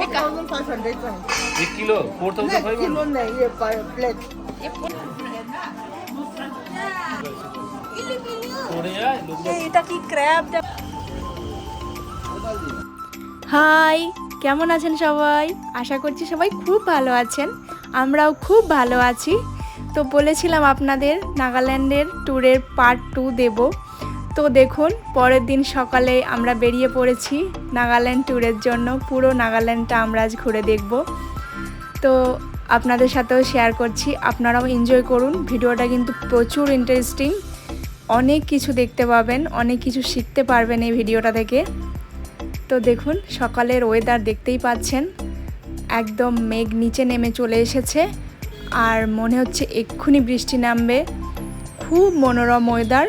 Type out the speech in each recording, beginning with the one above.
4,500 francs. एक kilo four thousand नहीं, five kilo नहीं ये पर प्लेट এটা কি ক্র্যাব হাই কেমন আছেন সবাই আশা করছি সবাই খুব ভালো আছেন আমরাও খুব ভালো আছি তো বলেছিলাম আপনাদের নাগাল্যান্ডের ট্যুরের পার্ট টু দেব তো দেখুন, পরের দিন সকালে আমরা বেরিয়ে পড়েছি নাগাল্যান্ড ট্যুরের জন্য। পুরো নাগাল্যান্ডটা আমরা আজ ঘুরে দেখব। তো আপনাদের সাথেও শেয়ার করছি, আপনারাও এনজয় করুন। ভিডিওটা কিন্তু প্রচুর ইন্টারেস্টিং অনেক কিছু দেখতে পাবেন, অনেক কিছু শিখতে পারবেন এই ভিডিওটা থেকে। তো দেখুন, সকালের ওয়েদার দেখতেই পাচ্ছেন। একদম মেঘ নিচে নেমে চলে এসেছে আর মনে হচ্ছে এক্ষুনি বৃষ্টি নামবে। খুব মনোরম ওয়েদার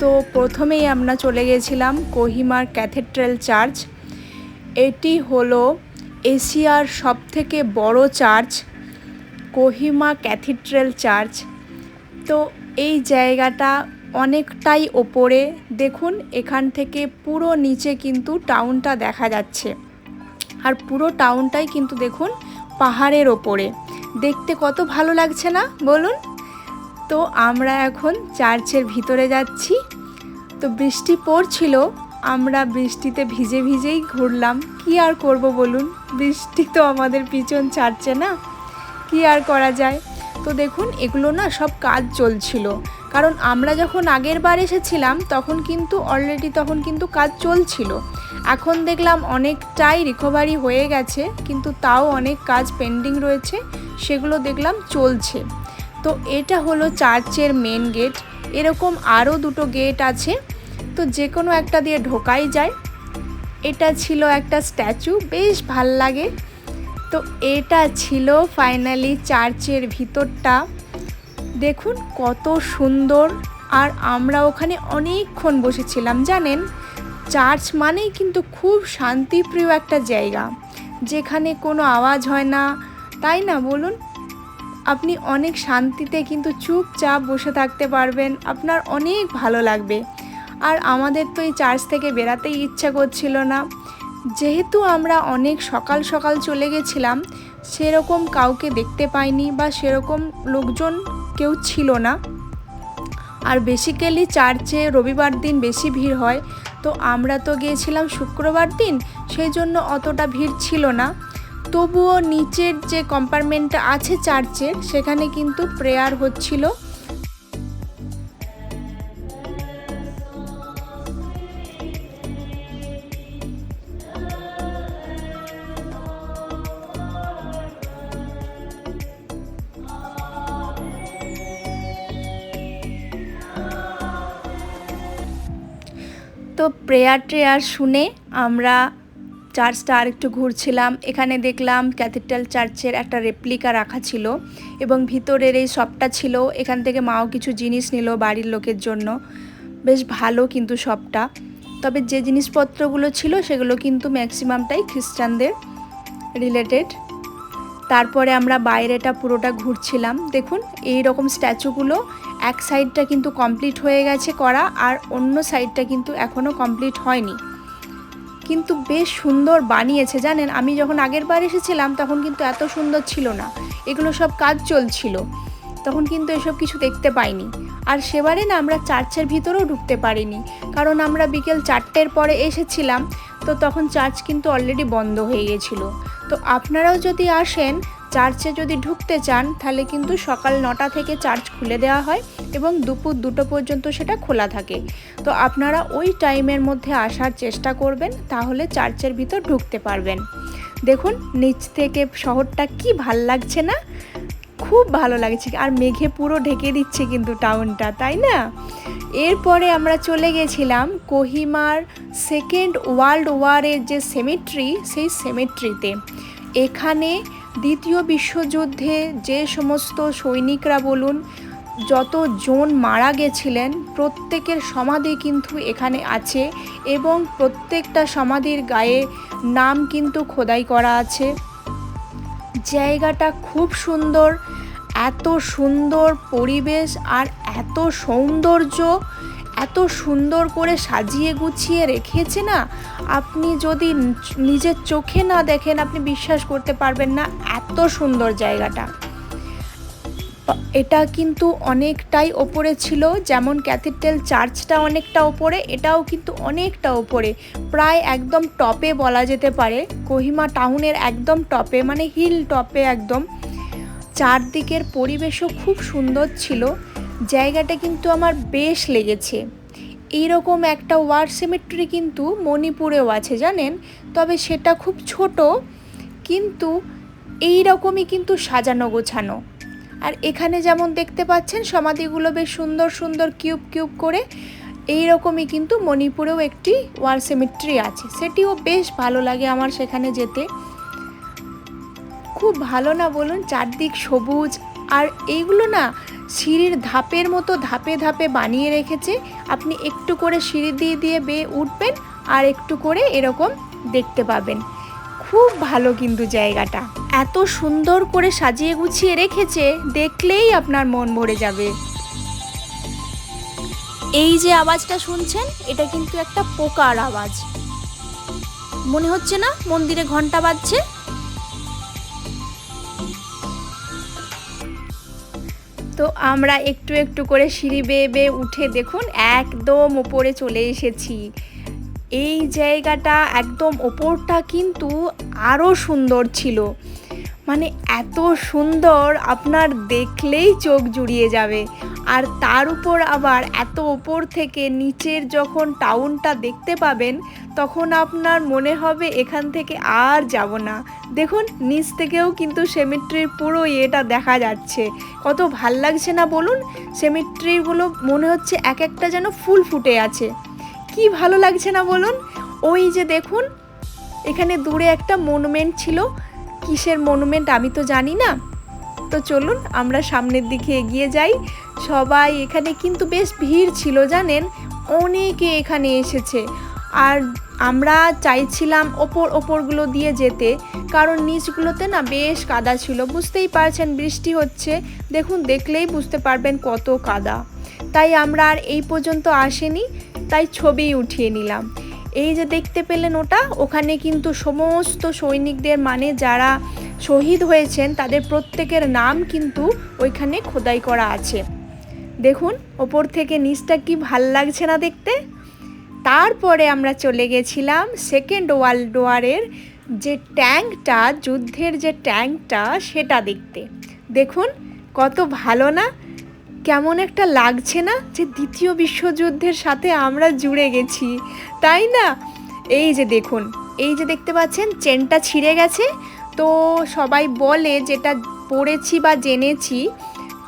তো প্রথমেই আমরা চলে গেছিলাম কোহিমার ক্যাথেড্রাল চার্চ। এটি হলো এশিয়ার সবথেকে বড় চার্চ, কোহিমা ক্যাথিড্রাল চার্চ। তো এই জায়গাটা অনেকটাই ওপরে। দেখুন, এখান থেকে পুরো নিচে কিন্তু টাউনটা দেখা যাচ্ছে। আর পুরো টাউনটাই কিন্তু দেখুন পাহাড়ের ওপরে। দেখতে কত ভালো লাগছে না? বলুন। তো আমরা এখন চার্চের ভিতরে যাচ্ছি। তো বৃষ্টি পড়ছিল, আমরা বৃষ্টিতে ভিজে ভিজেই ঘুরলাম। কি আর করব বলুন? বৃষ্টি তো আমাদের পিছন ছাড়ছে না। কি আর করা যায়? তো দেখুন, এগুলো না সব কাজ চলছিল। কারণ আমরা যখন আগের বার এসেছিলাম, তখন কিন্তু অলরেডি তখন কিন্তু কাজ চলছিল। এখন দেখলাম অনেকটাই রিকভারি হয়ে গেছে, কিন্তু তাও অনেক কাজ পেন্ডিং রয়েছে, সেগুলো দেখলাম চলছে। তো এটা হলো চার্চের মেন গেট এরকম আরও দুটো গেট আছে। তো যে কোনো একটা দিয়ে ঢোকাই যায়। এটা ছিল একটা স্ট্যাচু বেশ ভালো লাগে। তো এটা ছিল ফাইনালি চার্চের ভিতরটা। দেখুন কত সুন্দর। আর আমরা ওখানে অনেকক্ষণ বসেছিলাম, জানেন? চার্চ মানেই কিন্তু খুব শান্তিপ্রিয় একটা জায়গা। যেখানে কোনো আওয়াজ হয় না। তাই না বলুন? আপনি অনেক শান্তিতে কিন্তু চুপচাপ বসে থাকতে পারবেন, আপনার অনেক ভালো লাগবে। আর আমাদের তো এই চার্চ থেকে বেরাতেই ইচ্ছা করছিল না। যেহেতু আমরা অনেক সকাল সকাল চলে গেছিলাম, সেরকম কাউকে দেখতে পাইনি বা সেরকম লোকজন কেউ ছিল না। আর বেসিক্যালি চার্চে রবিবার দিন বেশি ভিড় হয়, তো আমরা তো গিয়েছিলাম শুক্রবার দিন, সেই জন্য অতটা ভিড় ছিল না। তবুও নিচের যে কম্পার্টমেন্টটা আছে চার্চের সেখানে কিন্তু প্রেয়ার হচ্ছিল। তো প্রেয়ার ট্রেয়ার শুনে আমরা চার্চটা আর একটু ঘুরছিলাম, এখানে দেখলাম ক্যাথিড্রাল চার্চের একটা রেপ্লিকা রাখা ছিল এবং ভিতরের এই শপটা ছিল, এখান থেকে মাও কিছু জিনিস নিল বাড়ির লোকের জন্য। বেশ ভালো কিন্তু শপটা তবে যে জিনিসপত্রগুলো ছিল সেগুলো কিন্তু ম্যাক্সিমামটাই খ্রিস্টানদের রিলেটেড তারপরে আমরা বাইরেটা পুরোটা ঘুরছিলাম। দেখুন এই রকম স্ট্যাচুগুলো এক সাইডটা কিন্তু কমপ্লিট হয়ে গেছে করা আর অন্য সাইডটা কিন্তু এখনও কমপ্লিট হয়নি। কিন্তু বেশ সুন্দর বানিয়েছে, জানেন? আমি যখন আগের বার এসেছিলাম, তখন কিন্তু এত সুন্দর ছিল না। এগুলো সব কাজ চলছিল। তখন কিন্তু এসব কিছু দেখতে পাইনি। আর সেবারে না আমরা চার্চের ভিতরেও ঢুকতে পারিনি। কারণ আমরা বিকেল চারটের পরে এসেছিলাম, তো তখন চার্চ কিন্তু অলরেডি বন্ধ হয়ে গেছিল। তো আপনারাও যদি আসেন চার্চে যদি ঢুকতে চান, তাহলে কিন্তু সকাল নটা থেকে চার্চ খুলে দেওয়া হয় এবং দুপুর দুটো পর্যন্ত সেটা খোলা থাকে। তো আপনারা ওই টাইমের মধ্যে আসার চেষ্টা করবেন, তাহলে চার্চের ভিতর ঢুকতে পারবেন। দেখুন, নিচ থেকে শহরটা কি ভালো লাগছে না? খুব ভালো লাগছে, আর মেঘে পুরো ঢেকে দিচ্ছে কিন্তু টাউনটা, তাই না? এরপরে আমরা চলে গেছিলাম কোহিমার সেকেন্ড ওয়ার্ল্ড ওয়ারের যে সেমিট্রি, সেই সেমিট্রিতে। এখানে দ্বিতীয় বিশ্বযুদ্ধে যে সমস্ত সৈনিকরা বলুন, যত জন মারা গেছিলেন, প্রত্যেকের সমাধি কিন্তু এখানে আছে এবং প্রত্যেকটা সমাধির গায়ে নাম কিন্তু খোদাই করা আছে। জায়গাটা খুব সুন্দর, এত সুন্দর পরিবেশ আর এত সৌন্দর্য, এত সুন্দর করে সাজিয়ে গুছিয়ে রেখেছে না? আপনি যদি নিজের চোখে না দেখেন, আপনি বিশ্বাস করতে পারবেন না এত সুন্দর জায়গাটা। এটা কিন্তু অনেকটাই ওপরে ছিল, যেমন ক্যাথিড্রাল চার্চটা অনেকটা ওপরে, এটাও কিন্তু অনেকটা ওপরে। প্রায় একদম টপে বলা যেতে পারে, কোহিমা টাউনের একদম টপে মানে হিল টপে একদম। চারদিকের পরিবেশও খুব সুন্দর ছিল, জায়গাটা কিন্তু আমার বেশ লেগেছে। এইরকম একটা ওয়ার সিমেট্রি কিন্তু মণিপুরেও আছে, জানেন? তবে সেটা খুব ছোট, কিন্তু এই রকমই কিন্তু সাজানো গোছানো। আর এখানে যেমন দেখতে পাচ্ছেন, সমাধিগুলো বেশ সুন্দর সুন্দর কিউব কিউব করে এই রকমই কিন্তু মণিপুরেও একটি ওয়ার সিমেট্রি আছে। সেটিও বেশ ভালো লাগে আমার সেখানে যেতে। খুব ভালো না বলুন? চারদিক সবুজ, আর এইগুলো না সিঁড়ির ধাপের মতো ধাপে ধাপে বানিয়ে রেখেছে। আপনি একটু করে সিঁড়ি দিয়ে দিয়ে বেয়ে উঠবেন আর একটু করে এরকম দেখতে পাবেন। খুব ভালো কিন্তু জায়গাটা। এত সুন্দর করে সাজিয়ে গুছিয়ে রেখেছে, দেখলেই আপনার মন ভরে যাবে। এই যে আওয়াজটা শুনছেন, এটা কিন্তু একটা পোকার আওয়াজ। মনে হচ্ছে না মন্দিরে ঘণ্টা বাজছে? তো আমরা একটু একটু করে সিঁড়ি বেয়ে বেয়ে উঠে দেখুন একদম ওপরে চলে এসেছি। এই জায়গাটা একদম ওপরটা কিন্তু আরও সুন্দর ছিল। মানে এত সুন্দর আপনার দেখলেই চোখ জুড়িয়ে যাবে। আর তার উপর আবার এত ওপর থেকে নিচের যখন টাউনটা দেখতে পাবেন, তখন আপনার মনে হবে এখান থেকে আর যাব না। দেখুন, নিচ থেকেও কিন্তু সেমিট্রির পুরো ইয়েটা দেখা যাচ্ছে। কত ভালো লাগছে না বলুন? সেমিট্রিগুলো মনে হচ্ছে এক একটা যেন ফুল ফুটে আছে। কি ভালো লাগছে না বলুন? ওই যে দেখুন, এখানে দূরে একটা মনুমেন্ট ছিল। কিসের মনুমেন্ট আমি তো জানি না। তো চলুন, আমরা সামনের দিকে এগিয়ে যাই। সবাই এখানে কিন্তু বেশ ভিড় ছিল, জানেন? অনেকে এখানে এসেছে। আর আমরা চাইছিলাম ওপর ওপরগুলো দিয়ে যেতে, কারণ নিচগুলোতে না বেশ কাদা ছিল। বুঝতেই পারছেন, বৃষ্টি হচ্ছে। দেখুন, দেখলেই বুঝতে পারবেন কত কাদা। তাই আমরা আর এই পর্যন্ত আসেনি, তাই ছবি উঠিয়ে নিলাম। এই যে দেখতে পেলেন ওটা, ওখানে কিন্তু সমস্ত সৈনিকদের মানে যারা শহীদ হয়েছেন, তাদের প্রত্যেকের নাম কিন্তু ওইখানে খোদাই করা আছে। দেখুন, ওপর থেকে নিচটা কি ভালো লাগছে না দেখতে? তারপরে আমরা চলে গেছিলাম সেকেন্ড ওয়ার্ল্ড ওয়ারের যে ট্যাঙ্কটা, যুদ্ধের যে ট্যাঙ্কটা, সেটা দেখতে। দেখুন, কত ভালো না? কেমন একটা লাগছে না যে দ্বিতীয় বিশ্বযুদ্ধের সাথে আমরা জুড়ে গেছি। তাই না? এই যে দেখুন, এই যে দেখতে পাচ্ছেন, চেনটা ছিঁড়ে গেছে। তো সবাই বলে যেটা পড়েছি বা জেনেছি,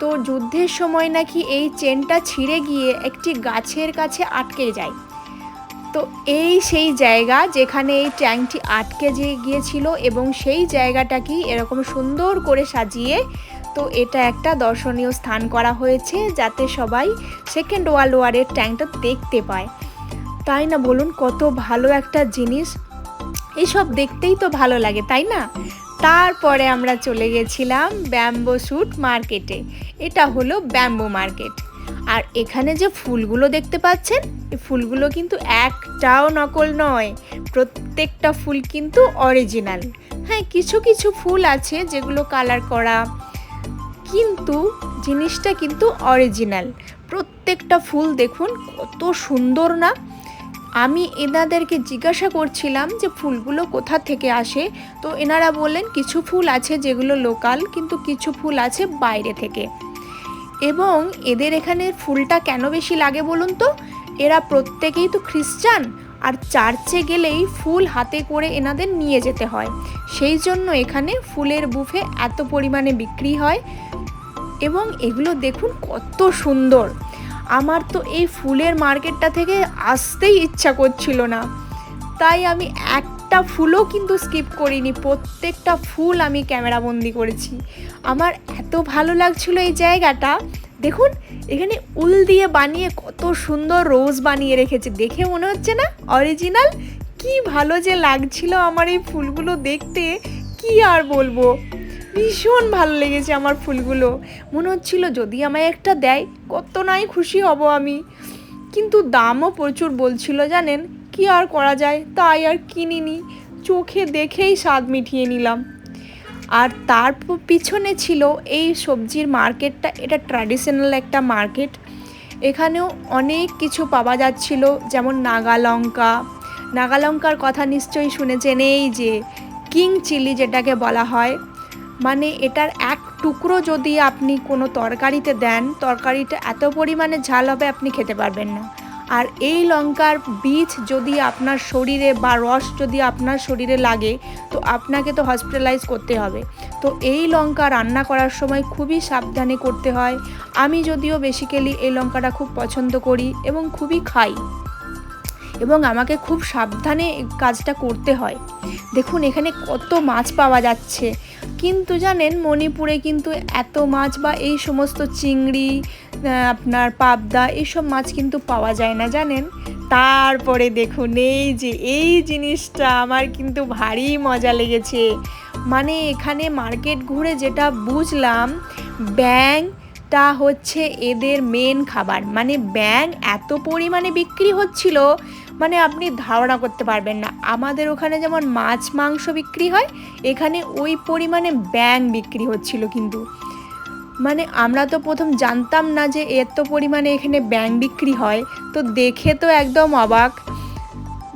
তো যুদ্ধের সময় নাকি এই চেনটা ছিঁড়ে গিয়ে একটি গাছের কাছে আটকে যায়। তো এই সেই জায়গা যেখানে এই ট্যাঙ্কটি আটকে গিয়েছিল এবং সেই জায়গাটাকে এরকম সুন্দর করে সাজিয়ে তো এটা একটা দর্শনীয় স্থান করা হয়েছে যাতে সবাই সেকেন্ড ওয়ার্ল্ড ওয়ারের ট্যাঙ্কটা দেখতে পায়। তাই না বলুন? কত ভালো একটা জিনিস। এসব দেখতেই তো ভালো লাগে, তাই না? তারপরে আমরা চলে গেছিলাম ব্যাম্বো স্যুট মার্কেটে। এটা হলো ব্যাম্বো মার্কেট। আর এখানে যে ফুলগুলো দেখতে পাচ্ছেন, এই ফুলগুলো কিন্তু একটাও নকল নয়, প্রত্যেকটা ফুল কিন্তু অরিজিনাল হ্যাঁ কিছু কিছু ফুল আছে যেগুলো কালার করা কিন্তু জিনিসটা কিন্তু অরিজিনাল প্রত্যেকটা ফুল দেখুন, কত সুন্দর না? আমি এনাদেরকে জিজ্ঞাসা করছিলাম যে ফুলগুলো কোথা থেকে আসে? তো এনারা বললেন, কিছু ফুল আছে যেগুলো লোকাল কিন্তু কিছু ফুল আছে বাইরে থেকে। এবং এদের এখানে ফুলটা কেন বেশি লাগে বলুন তো? এরা প্রত্যেকেই তো খ্রিস্টান, আর চার্চে গেলেই ফুল হাতে করে এনাদের নিয়ে যেতে হয়। সেই জন্য এখানে ফুলের বুফে এত পরিমাণে বিক্রি হয়। এবং এগুলো দেখুন কত সুন্দর। আমার তো এই ফুলের মার্কেটটা থেকে আসতেই ইচ্ছা করছিল না। তাই আমি একটা ফুলও কিন্তু স্কিপ করিনি, প্রত্যেকটা ফুল আমি ক্যামেরাবন্দি করেছি। আমার এত ভালো লাগছিল এই জায়গাটা। দেখুন, এখানে উল দিয়ে বানিয়ে কত সুন্দর রোজ বানিয়ে রেখেছে। দেখে মনে হচ্ছে না? অরিজিনাল? কি ভালো যে লাগছিল আমার এই ফুলগুলো দেখতে। কি আর বলব? ভীষণ ভালো লেগেছে আমার ফুলগুলো। মনে হচ্ছিল যদি আমায় একটা দেয়, কত নাই খুশি হব আমি। কিন্তু দামও প্রচুর বলছিল, জানেন? কি আর করা যায়? তাই আর কিনিনি। চোখে দেখেই স্বাদ মিটিয়ে নিলাম। আর তার পিছনে ছিল এই সবজির মার্কেটটা। এটা ট্র্যাডিশনাল একটা মার্কেট। এখানেও অনেক কিছু পাওয়া যাচ্ছিল, যেমন নাগা লঙ্কা নাগা লঙ্কার কথা নিশ্চয়ই শুনেছেন, এই যে কিং চিলি যেটাকে বলা হয়। মানে এটার এক টুকরো যদি আপনি কোনো তরকারিতে দেন, তরকারিটা এত পরিমাণে ঝাল হবে আপনি খেতে পারবেন না। আর এই লঙ্কার বীজ যদি আপনার শরীরে বা রস যদি আপনার শরীরে লাগে, তো আপনাকে তো হসপিটালাইজ করতে হবে। তো এই লঙ্কা রান্না করার সময় খুবই সাবধানে করতে হয়। আমি যদিও বেসিক্যালি এই লঙ্কাটা খুব পছন্দ করি এবং খুবই খাই। এবং আমাকে খুব সাবধানে কাজটা করতে হয়। দেখুন, এখানে কত মাছ পাওয়া যাচ্ছে। কিন্তু জানেন মণিপুরে কিন্তু এত মাছ বা এই সমস্ত চিংড়ি আপনার পাবদা এইসব মাছ কিন্তু পাওয়া যায় না, জানেন? তারপরে দেখুন এই যে, এই জিনিসটা আমার কিন্তু ভারী মজা লেগেছে। মানে এখানে মার্কেট ঘুরে যেটা বুঝলাম ব্যাংটা হচ্ছে এদের মেন খাবার। মানে ব্যাং এত পরিমাণে বিক্রি হচ্ছিল মানে আপনি ধারণা করতে পারবেন না। আমাদের ওখানে যেমন মাছ, মাংস বিক্রি হয়, এখানে ওই পরিমাণে ব্যাং বিক্রি হচ্ছিল কিন্তু। মানে আমরা তো প্রথম জানতাম না যে এত পরিমাণে এখানে ব্যাং বিক্রি হয়, তো দেখে তো একদম অবাক।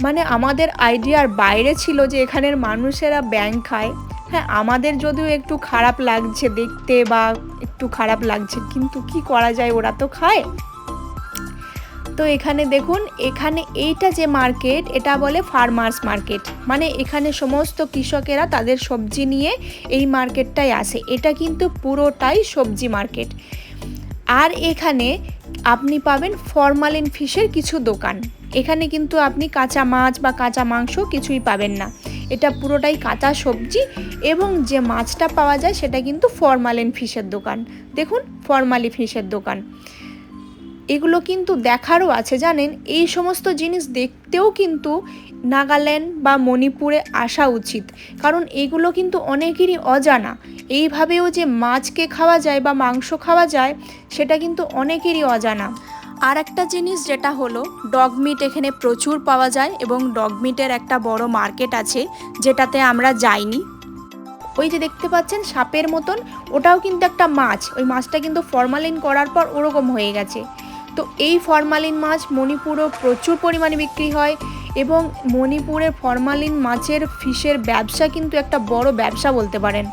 মানে আমাদের আইডিয়ার বাইরে ছিল যে এখানের মানুষেরা ব্যাং খায়। হ্যাঁ আমাদের যদিও একটু খারাপ লাগছে দেখতে বা একটু খারাপ লাগছে, কিন্তু কি করা যায়? ওরা তো খায়। তো এখানে দেখুন, এখানে এইটা যে মার্কেট এটা বলে ফার্মার্স মার্কেট মানে এখানে সমস্ত কৃষকেরা তাদের সবজি নিয়ে এই মার্কেটটায় আসে। এটা কিন্তু পুরোটাই সবজি মার্কেট আর এখানে আপনি পাবেন ফরমালিন ফিশের কিছু দোকান। এখানে কিন্তু আপনি কাঁচা মাছ বা কাঁচা মাংস কিছুই পাবেন না। এটা পুরোটাই কাঁচা সবজি এবং যে মাছটা পাওয়া যায় সেটা কিন্তু ফরমালিন ফিশের দোকান। দেখুন ফরমালি ফিশের দোকান। এগুলো কিন্তু দেখারও আছে, জানেন? এই সমস্ত জিনিস দেখতেও কিন্তু নাগাল্যান্ড বা মণিপুরে আসা উচিত। কারণ এগুলো কিন্তু অনেকেরই অজানা। এইভাবেও যে মাছকে খাওয়া যায় বা মাংস খাওয়া যায়, সেটা কিন্তু অনেকেরই অজানা। আর একটা জিনিস যেটা হলো, ডগ মিট এখানে প্রচুর পাওয়া যায় এবং ডগ মিটের একটা বড় মার্কেট আছে, যেটাতে আমরা যাইনি। ওই যে দেখতে পাচ্ছেন, সাপের মতন। ওটাও কিন্তু একটা মাছ। ওই মাছটা কিন্তু ফরমালিন করার পর ওরকম হয়ে গেছে। তো এই ফরমালিন মাছ মণিপুরেও প্রচুর পরিমাণে বিক্রি হয় এবং মণিপুরের ফরমালিন মাছের ফিশের ব্যবসা কিন্তু একটা বড় ব্যবসা বলতে পারেন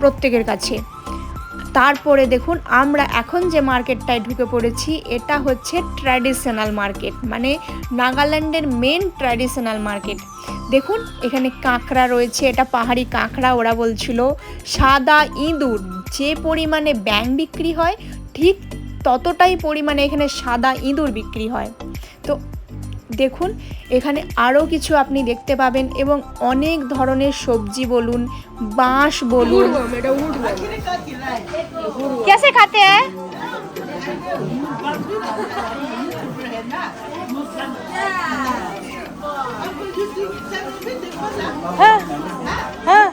প্রত্যেকের কাছে। তারপরে দেখুন, আমরা এখন যে মার্কেটটায় ঢুকে পড়েছি, এটা হচ্ছে ট্র্যাডিশনাল মার্কেট মানে নাগাল্যান্ডের মেন ট্র্যাডিশনাল মার্কেট। দেখুন, এখানে কাঁকড়া রয়েছে, এটা পাহাড়ি কাঁকড়া ওরা বলছিল, সাদা ইঁদুর, যে পরিমাণে ব্যাং বিক্রি হয়, ঠিক ততটাই পরিমাণে এখানে সাদা ইঁদুর বিক্রি হয় তো দেখুন এখানে আরও কিছু আপনি দেখতে পাবেন এবং অনেক ধরনের সবজি বলুন বাঁশ বলুন कैसे खाते हैं हाँ हाँ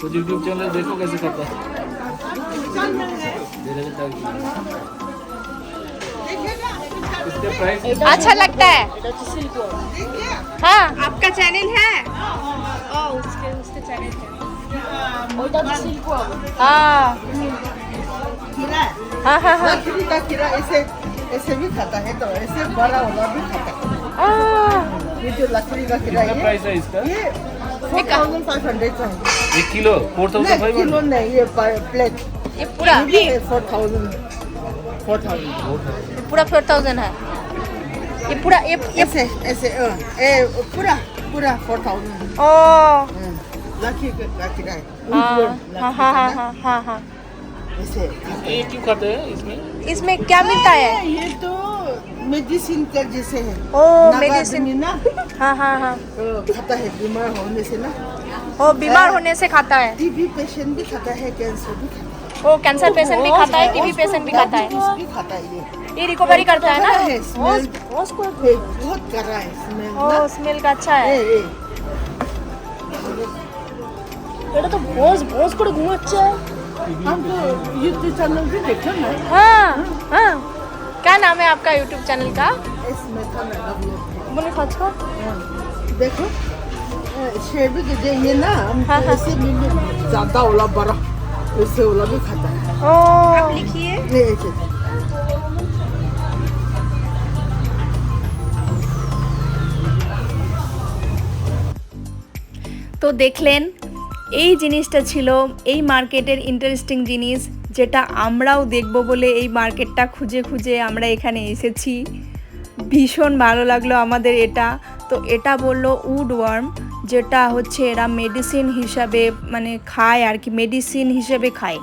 कुछ यूट्यूब चैनल देखो कैसे करता है अच्छा लगता है। हाँ। आपका चैनल है? हाँ हाँ। हाँ हाँ का ऐसे ऐसे भी खाता है तो ऐसे बड़ा वाला भी खाता है। ये जो लकड़ी का कितना है प्राइस है इसका? ये थाउज़ेंड फाइव हंड्रेड का है एक kilo? Four thousand five kilo नहीं ये प्लेट ये पूरा फोर थाउज़ेंड. Four thousand. पूरा फोर थाउज़ेंड है ये पूरा ये ये ऐसे ऐसे ए पूरा पूरा फोर थाउज़ेंड. ओ. का हाँ हाँ हाँ हाँ हाँ हाँ हाँ. ऐसे ये क्यों खाते हैं इसमें? इसमें क्या मिलता है? ये तो मेडिसिन का जैसे है ओ नागा मेडिसिन आदमी ना हाँ हाँ हाँ तो खाता है बीमार होने से ना वो बीमार होने से खाता है टीबी पेशेंट भी खाता है कैंसर भी खाता है वो कैंसर पेशेंट भी खाता है टीबी पेशेंट भी खाता है डायबिटीज भी खाता है ये ये रिकवरी करता है है, ना smell। उसको ये बहुत कर रहा है स्मेल ओ ना स्मेल का अच्छा ए है ए এটা তো ভোজ ভোজ করে ঘুমাচ্ছে हम तो यूट्यूब चैनल भी देखो ना হ্যাঁ হ্যাঁ क्या नाम है आपका यूट्यूब चैनल का इसमें था मेरा भी बोले सच को देखो शेवी के जो ये ना हाँ, हाँ। ऐसे में भी ज्यादा वाला बड़ा वैसे वाला भी खाता है ओ लिखिए ये ऐसे তো দেখলেন এই জিনিসটা ছিল এই মার্কেটের ইন্টারেস্টিং জিনিস যেটা আমরাও দেখব বলে এই মার্কেটটা খুঁজে খুঁজে আমরা এখানে এসেছি। ভীষণ ভালো লাগল আমাদের এটা। তো এটা বলল উড ওয়ার্ম যেটা হচ্ছে এরা মেডিসিন হিসাবে মানে খায় আর কি মেডিসিন হিসেবে খায়।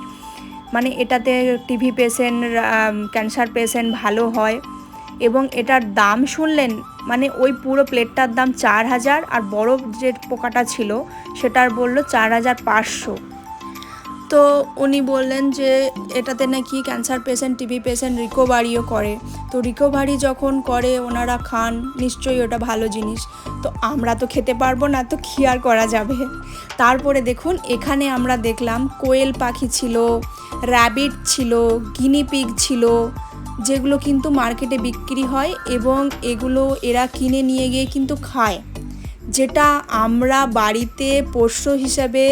মানে এটাতে টিভি পেশেন্ট ক্যান্সার পেশেন্ট ভালো হয়। এবং এটার দাম শুনলেন মানে ওই পুরো প্লেটটার দাম চার হাজার আর বড় যে পোকাটা ছিল, সেটার বলল চার হাজার পাঁচশো। তো উনি বললেন যে এটাতে নাকি ক্যান্সার পেশেন্ট টিবি পেশেন্ট রিকোভারিও করে। তো রিকভারি যখন করে, ওনারা খান, নিশ্চয়ই ওটা ভালো জিনিস। তো আমরা তো খেতে পারব না, তো কি আর করা যাবে? তারপরে দেখুন, এখানে আমরা দেখলাম কোয়েল পাখি ছিল র্যাবিট ছিল গিনিপিগ ছিল, যেগুলো কিন্তু মার্কেটে বিক্রি হয় এবং এগুলো এরা কিনে নিয়ে গিয়ে কিন্তু খায়। যেটা আমরা বাড়িতে পোষ্য হিসাবে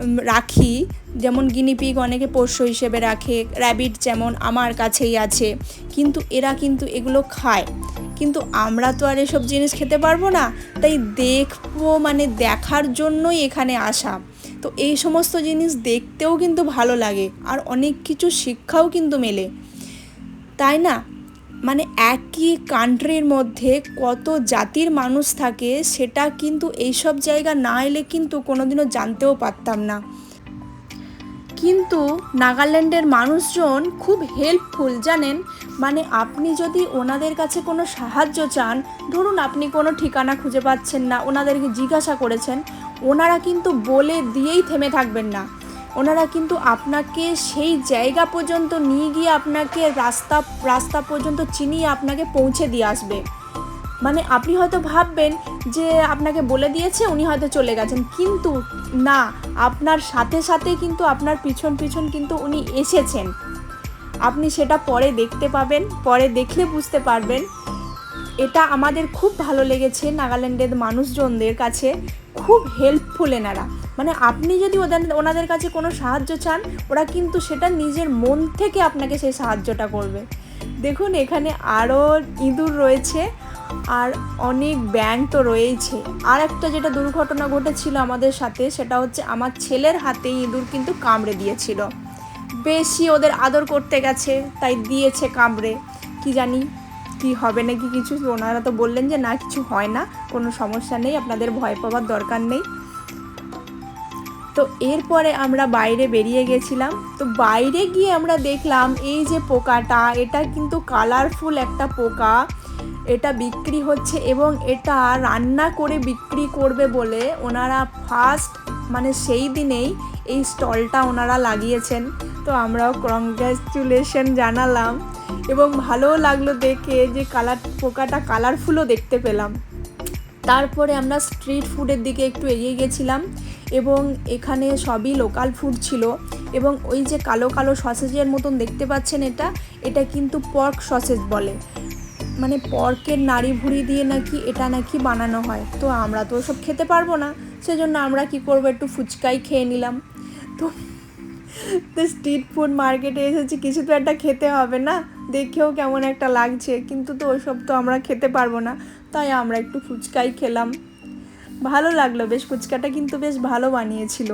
রাখি। যেমন গিনিপিগ অনেকে পোষ্য হিসেবে রাখে র্যাবিট যেমন আমার কাছেই আছে। কিন্তু এরা কিন্তু এগুলো খায়। কিন্তু আমরা তো আর এসব জিনিস খেতে পারব না। তাই দেখব মানে দেখার জন্যই এখানে আসা। তো এই সমস্ত জিনিস দেখতেও কিন্তু ভালো লাগে। আর অনেক কিছু শিক্ষাও কিন্তু মেলে। তাই না? মানে একই কান্ট্রির মধ্যে কত জাতির মানুষ থাকে সেটা কিন্তু এইসব জায়গা না এলে কিন্তু কোনোদিনও জানতেও পারতাম না। কিন্তু নাগাল্যান্ডের মানুষজন খুব হেল্পফুল জানেন? মানে আপনি যদি ওনাদের কাছে কোনো সাহায্য চান, ধরুন আপনি কোনো ঠিকানা খুঁজে পাচ্ছেন না, ওনাদেরকে জিজ্ঞাসা করেছেন, ওনারা কিন্তু বলে দিয়েই থেমে থাকবেন না। ওনারা কিন্তু আপনাকে সেই জায়গা পর্যন্ত নিয়ে গিয়ে আপনাকে রাস্তা রাস্তা পর্যন্ত চিনিয়ে আপনাকে পৌঁছে দিয়ে আসবে। মানে আপনি হয়তো ভাববেন যে আপনাকে বলে দিয়েছে, উনি হয়তো চলে গেছেন। কিন্তু না, আপনার সাথে সাথে কিন্তু আপনার পিছন পিছন কিন্তু উনি এসেছেন। আপনি সেটা পরে দেখতে পাবেন, পরে দেখলে বুঝতে পারবেন। এটা আমাদের খুব ভালো লেগেছে নাগাল্যান্ডের মানুষজনদের কাছে। খুব হেল্পফুল এনারা। মানে আপনি যদি ওদের, ওনাদের কাছে কোনো সাহায্য চান, ওরা কিন্তু সেটা নিজের মন থেকে আপনাকে সেই সাহায্যটা করবে। দেখুন, এখানে আরও ইঁদুর রয়েছে, আর অনেক ব্যাঙ তো রয়েছে আর একটা যেটা দুর্ঘটনা ঘটেছিল আমাদের সাথে, সেটা হচ্ছে আমার ছেলের হাতে ইঁদুর কিন্তু কামড়ে দিয়েছিল। বেশি ওদের আদর করতে গেছে, তাই দিয়েছে কামড়ে। কি জানি কি হবে নাকি কিছু, ওনারা তো বললেন যে না, কিছু হয় না, কোনো সমস্যা নেই, আপনাদের ভয় পাওয়ার দরকার নেই। তো এরপরে আমরা বাইরে বেরিয়ে গেছিলাম। তো বাইরে গিয়ে আমরা দেখলাম এই যে পোকাটা, এটা কিন্তু কালারফুল একটা পোকা। এটা বিক্রি হচ্ছে এবং এটা রান্না করে বিক্রি করবে বলে ওনারা ফার্স্ট মানে সেই দিনেই এই স্টলটা ওনারা লাগিয়েছেন। তো আমরাও কংগ্রাচুলেশন জানালাম এবং ভালোও লাগল দেখে যে কালার পোকাটা কালারফুলও দেখতে পেলাম। তারপরে আমরা স্ট্রিট ফুডের দিকে একটু এগিয়ে গেছিলাম। এবং এখানে সবই লোকাল ফুড ছিল এবং ওই যে কালো কালো সসেজের মতন দেখতে পাচ্ছেন এটা এটা কিন্তু পর্ক সসেজ বলে। মানে পর্কের নাড়ি ভুড়ি দিয়ে নাকি এটা নাকি বানানো হয়। তো আমরা তো ওসব খেতে পারব না, সেজন্য আমরা কি করব, একটু ফুচকাই খেয়ে নিলাম। তো তো স্ট্রিট ফুড মার্কেটে এসেছি, কিছু তো একটা খেতে হবে না, দেখেও কেমন একটা লাগছে। কিন্তু তো ওইসব তো আমরা খেতে পারব না, তাই আমরা একটু ফুচকাই খেলাম। ভালো লাগল, বেশ ফুচকাটা কিন্তু বেশ ভালো বানিয়েছিল।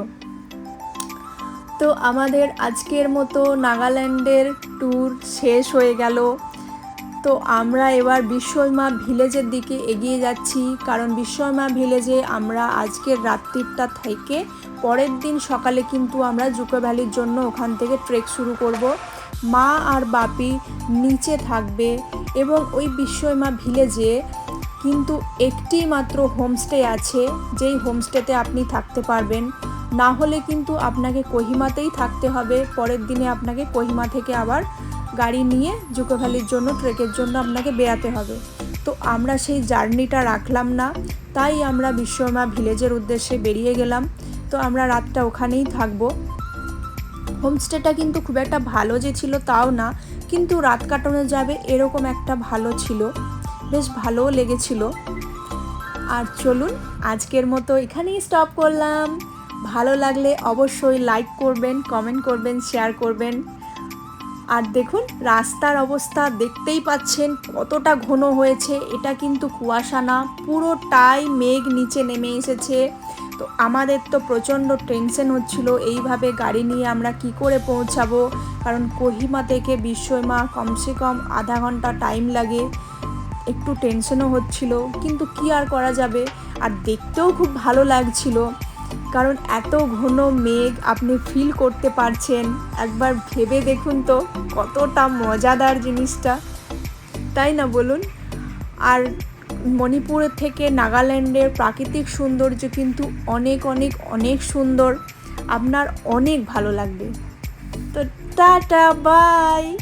তো আমাদের আজকের মতো নাগাল্যান্ডের ট্যুর শেষ হয়ে গেল। তো আমরা এবার বিশ্বমা ভিলেজের দিকে এগিয়ে যাচ্ছি, কারণ বিশ্বমা ভিলেজে আমরা আজকের রাত্রিটা থেকে পরের দিন সকালে কিন্তু আমরা জুকো ভ্যালির জন্য ওখান থেকে ট্রেক শুরু করব। মা আর বাপি নিচে থাকবে এবং ওই বিশ্বমা ভিলেজে কিন্তু একটি মাত্র হোমস্টে আছে, যেই হোমস্টেতে আপনি থাকতে পারবেন। না হলে কিন্তু আপনাকে কোহিমাতেই থাকতে হবে। পরের দিনে আপনাকে কোহিমা থেকে আবার গাড়ি নিয়ে জুকো ভ্যালির জন্য, ট্রেকের জন্য আপনাকে বেরাতে হবে। তো আমরা সেই জার্নিটা রাখলাম না। তাই আমরা বিশ্বমা ভিলেজের উদ্দেশ্যে বেরিয়ে গেলাম। তো আমরা রাতটা ওখানেই থাকব। হোমস্টেটা কিন্তু খুব একটা ভালো যে ছিল তাও না, কিন্তু রাত কাটানো যাবে এরকম একটা ভালো ছিল। বেশ ভালোও লেগেছিল। আর চলুন, আজকের মতো এখানেই স্টপ করলাম। ভালো লাগলে অবশ্যই লাইক করবেন কমেন্ট করবেন শেয়ার করবেন। আর দেখুন, রাস্তার অবস্থা দেখতেই পাচ্ছেন কতটা ঘন হয়েছে। এটা কিন্তু কুয়াশা না, পুরোটাই মেঘ নিচে নেমে এসেছে। তো আমাদের তো প্রচণ্ড টেনশন হচ্ছিল, এইভাবে গাড়ি নিয়ে আমরা কি করে পৌঁছাবো? কারণ কোহিমা থেকে বিশ্বমা কমসে কম আধা ঘণ্টা টাইম লাগে। একটু টেনশনও হচ্ছিল, কিন্তু কি আর করা যাবে? আর দেখতেও খুব ভালো লাগছিল, কারণ এত ঘন মেঘ আপনি ফিল করতে পারছেন। একবার ভেবে দেখুন তো, কতটা মজাদার জিনিসটা। তাই না বলুন? আর মণিপুর থেকে নাগাল্যান্ডের প্রাকৃতিক সৌন্দর্য কিন্তু অনেক অনেক অনেক সুন্দর। আপনার অনেক ভালো লাগবে। তো টাটা বাই